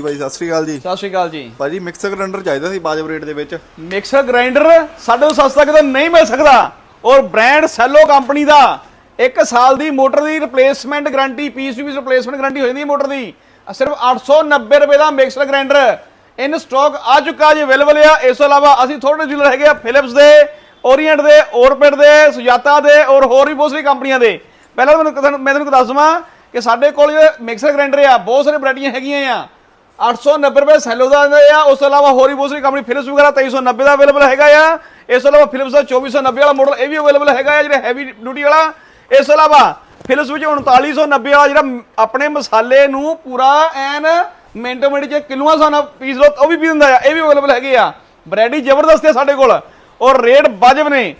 ਜੀ ਭਾਈ ਸਤਿ ਸ੍ਰੀ ਅਕਾਲ ਜੀ। ਸਤਿ ਸ਼੍ਰੀ ਅਕਾਲ ਜੀ। ਭਾਜੀ ਮਿਕਸਰ ਗ੍ਰਾਈਂਡਰ ਚਾਹੀਦਾ ਸੀ ਬਾਜਬ ਰੇਟ ਦੇ ਵਿੱਚ? ਮਿਕਸਰ ਗ੍ਰਾਈਂਡਰ ਸਾਡੇ ਤੋਂ ਸਸਤਾ ਕਿਤੇ ਨਹੀਂ ਮਿਲ ਸਕਦਾ। ਔਰ ਬ੍ਰਾਂਡ ਸੈਲੋ ਕੰਪਨੀ ਦਾ 1 ਸਾਲ ਦੀ motor the replacement guarantee piece to piece replacement guarantee ਹੋ ਜਾਂਦੀ ਹੈ ਮੋਟਰ ਦੀ। ਸਿਰਫ 890 ਰੁਪਏ ਦਾ ਮਿਕਸਰ ਗ੍ਰਾਈਂਡਰ ਇਨ ਸਟਾਕ ਆ ਚੁੱਕਾ ਜੀ ਅਵੇਲੇਬਲ ਆ। ਇਸ ਤੋਂ ਇਲਾਵਾ ਅਸੀਂ ਥੋੜੇ ਡੀਲਰ ਹੈਗੇ ਆ ਫਿਲਿਪਸ ਦੇ ਓਰੀਐਂਟ ਦੇ ਔਰਪਿਡ ਦੇ ਸੁਜਾਤਾ ਦੇ ਔਰ ਹੋਰ ਵੀ ਬਹੁਤ ਸਾਰੀ ਕੰਪਨੀਆਂ ਦੇ। ਪਹਿਲਾਂ ਤਾਂ ਮੈਨੂੰ ਤੁਹਾਨੂੰ- ਮੈਂ ਤੁਹਾਨੂੰ ਦੱਸ ਦਵਾਂ ਕਿ ਸਾਡੇ ਕੋਲ ਜਿਹੜੇ ਮਿਕਸਰ ਗ੍ਰਾਈਂਡਰ ਆ ਬਹੁਤ ਸਾਰੇ ਵੈਰਾਈਟੀਆਂ ਹੈਗੀਆਂ ਆ। 890 ਰੁਪਏ ਸੈਲੋ ਦਾ ਆਉਂਦਾ ਆ। ਉਸ ਤੋਂ ਇਲਾਵਾ ਹੋਰ ਵੀ ਬਹੁਤ ਸਾਰੀ ਕੰਪਨੀ ਫਿਲਿਪਸ ਵਗੈਰਾ 2390 ਦਾ ਅਵੇਲੇਬਲ ਹੈਗਾ ਆ। ਇਸ ਤੋਂ ਇਲਾਵਾ ਫਿਲਿਪਸ ਦਾ 2490 ਵਾਲਾ ਮਾਡਲ ਇਹ ਵੀ ਅਵੇਲੇਬਲ ਹੈਗਾ ਆ, ਜਿਹੜਾ ਹੈਵੀ ਡਿਊਟੀ ਵਾਲਾ। ਇਸ ਤੋਂ ਇਲਾਵਾ ਫਿਲਿਪਸ ਵਿੱਚ 3990 ਵਾਲਾ ਜਿਹੜਾ ਆਪਣੇ ਮਸਾਲੇ ਨੂੰ ਪੂਰਾ ਐਨ ਮਿੰਟੋ ਮਿੰਟ ਚ ਕਿਲੋਆਂ ਸਾਨਾ ਪੀਸ ਲੋ ਉਹ ਵੀ ਪੀ ਦਿੰਦਾ ਆ। ਇਹ ਵੀ ਅਵੇਲੇਬਲ ਹੈਗੇ ਆ। ਵੈਰਾਈਟੀ ਜ਼ਬਰਦਸਤ ਹੈ ਸਾਡੇ ਕੋਲ। ਔਰ ਰੇਟ ਵਾਜਬ ਨੇ।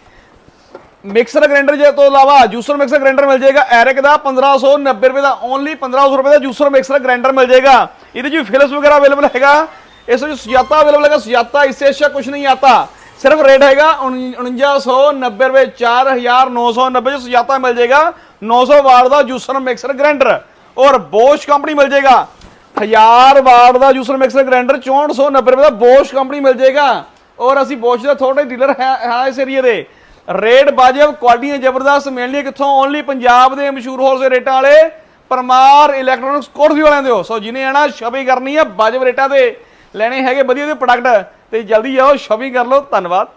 ਮਿਕਸਰ ਗ੍ਰੈਂਡਰ ਜੇ ਤੋਂ ਇਲਾਵਾ ਜੂਸਰ ਮਿਕਸਰ ਗ੍ਰੈਂਡਰ ਮਿਲ ਜਾਏਗਾ। ਐਰਿਕ ਦਾ 1590 ਰੁਪਏ ਦਾ ਓਨਲੀ 1500 ਰੁਪਏ ਦਾ ਜੂਸਰ ਮਿਕਸਰ ਗ੍ਰੈਂਡਰ ਮਿਲ ਜਾਏਗਾ। ਇਹਦੇ ਚ ਫਿਲਿਪਸ ਵਗੈਰਾ ਅਵੇਲੇਬਲ ਹੈਗਾ। ਇਸ ਵਿੱਚ ਸੁਜਾਤਾ ਅਵੇਲੇਬਲ ਹੈਗਾ। ਸੁਜਾਤਾ ਇਸੇ ਅੱਛਾ ਕੁਝ ਨਹੀਂ ਆਤਾ। ਸਿਰਫ ਰੇਟ ਹੈਗਾ 4990 ਰੁਪਏ 4990 ਚ ਸੁਜਾਤਾ ਮਿਲ ਜਾਏਗਾ। 900 ਵਾਟ ਦਾ ਜੂਸਰ ਮਿਕਸਰ ਗ੍ਰਾਈਂਡਰ ਔਰ ਬੋਸ਼ ਕੰਪਨੀ ਮਿਲ ਜਾਏਗਾ। 1000 ਵਾਟ ਦਾ ਜੂਸਰ ਮਿਕਸਰ ਗ੍ਰਾਈਂਡਰ 6490 ਰੁਪਏ ਦਾ ਬੋਸ਼ ਕੰਪਨੀ ਮਿਲ ਜਾਏਗਾ। ਔਰ ਅਸੀਂ ਬੋਸ਼ ਦਾ ਥੋੜੇ ਡੀਲਰ ਹੈ ਇਸ ਏਰੀਏ ਦੇ। ਰੇਟ ਬਾਜਬ ਕੁਆਲਿਟੀਆਂ ਜ਼ਬਰਦਸਤ ਮਿਲਣੀਆਂ ਕਿੱਥੋਂ? ਓਨਲੀ ਪੰਜਾਬ ਦੇ ਮਸ਼ਹੂਰ ਹੋਲਸੇਲ ਰੇਟਾਂ ਵਾਲੇ। ਪਰਮਾਰ ਇਲੈਕਟ੍ਰੋਨਿਕਸ ਕੋਰਸ ਵਾਲਿਆਂ ਦੇ ਹੋ ਸੋ ਜਿਹਨੇ ਆਣਾ ਸ਼ਾਪਿੰਗ ਕਰਨੀ ਹੈ ਵਾਜਬ ਰੇਟਾਂ ਤੇ ਲੈਣੇ ਹੈਗੇ ਵਧੀਆ ਦੇ ਪ੍ਰੋਡਕਟ ਤੇ ਜਲਦੀ ਆਓ ਸ਼ਾਪਿੰਗ ਕਰ ਲਓ, ਧੰਨਵਾਦ।